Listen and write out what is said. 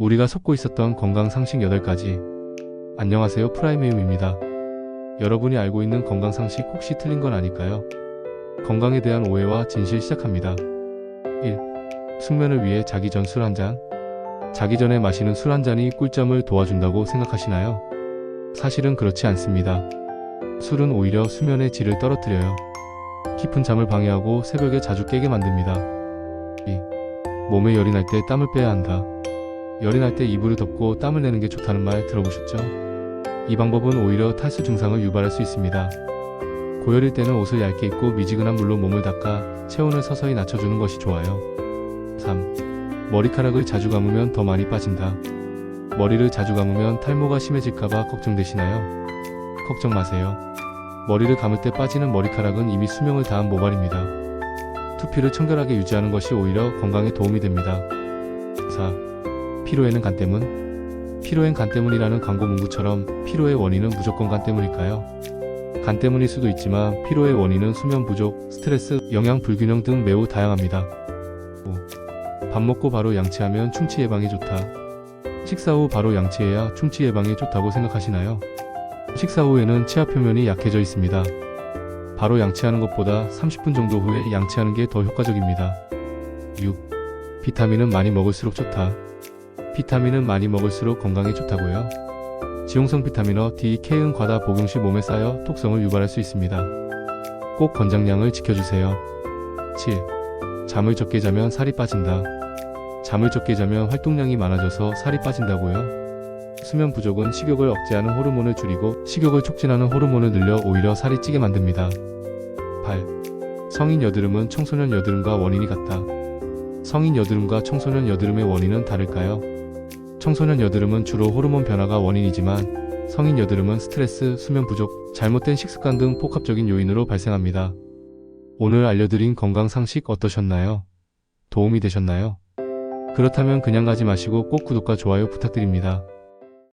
우리가 속고 있었던 건강 상식 8가지. 안녕하세요. 프라이메임입니다. 여러분이 알고 있는 건강 상식 혹시 틀린 건 아닐까요? 건강에 대한 오해와 진실 시작합니다. 1. 숙면을 위해 자기 전 술 한 잔. 자기 전에 마시는 술 한 잔이 꿀잠을 도와준다고 생각하시나요? 사실은 그렇지 않습니다. 술은 오히려 수면의 질을 떨어뜨려요. 깊은 잠을 방해하고 새벽에 자주 깨게 만듭니다. 2. 몸에 열이 날 때 땀을 빼야 한다. 열이 날 때 이불을 덮고 땀을 내는 게 좋다는 말 들어보셨죠? 이 방법은 오히려 탈수 증상을 유발할 수 있습니다. 고열일 때는 옷을 얇게 입고 미지근한 물로 몸을 닦아 체온을 서서히 낮춰주는 것이 좋아요. 3. 머리카락을 자주 감으면 더 많이 빠진다. 머리를 자주 감으면 탈모가 심해질까봐 걱정되시나요? 걱정 마세요. 머리를 감을 때 빠지는 머리카락은 이미 수명을 다한 모발입니다. 두피를 청결하게 유지하는 것이 오히려 건강에 도움이 됩니다. 4. 피로에는 간 때문? 피로엔 간 때문이라는 광고 문구처럼 피로의 원인은 무조건 간 때문일까요? 간 때문일 수도 있지만 피로의 원인은 수면 부족, 스트레스, 영양 불균형 등 매우 다양합니다. 5. 밥 먹고 바로 양치하면 충치 예방에 좋다. 식사 후 바로 양치해야 충치 예방에 좋다고 생각하시나요? 식사 후에는 치아 표면이 약해져 있습니다. 바로 양치하는 것보다 30분 정도 후에 양치하는 게 더 효과적입니다. 6. 비타민은 많이 먹을수록 좋다. 비타민은 많이 먹을수록 건강에 좋다고요. 지용성 비타민어 D, K은 과다 복용 시 몸에 쌓여 톡성을 유발할 수 있습니다. 꼭 권장량을 지켜주세요. 7. 잠을 적게 자면 살이 빠진다. 잠을 적게 자면 활동량이 많아져서 살이 빠진다고요? 수면 부족은 식욕을 억제하는 호르몬을 줄이고 식욕을 촉진하는 호르몬을 늘려 오히려 살이 찌게 만듭니다. 8. 성인 여드름은 청소년 여드름과 원인이 같다. 성인 여드름과 청소년 여드름의 원인은 다를까요? 청소년 여드름은 주로 호르몬 변화가 원인이지만 성인 여드름은 스트레스, 수면 부족, 잘못된 식습관 등 복합적인 요인으로 발생합니다. 오늘 알려드린 건강 상식 어떠셨나요? 도움이 되셨나요? 그렇다면 그냥 가지 마시고 꼭 구독과 좋아요 부탁드립니다.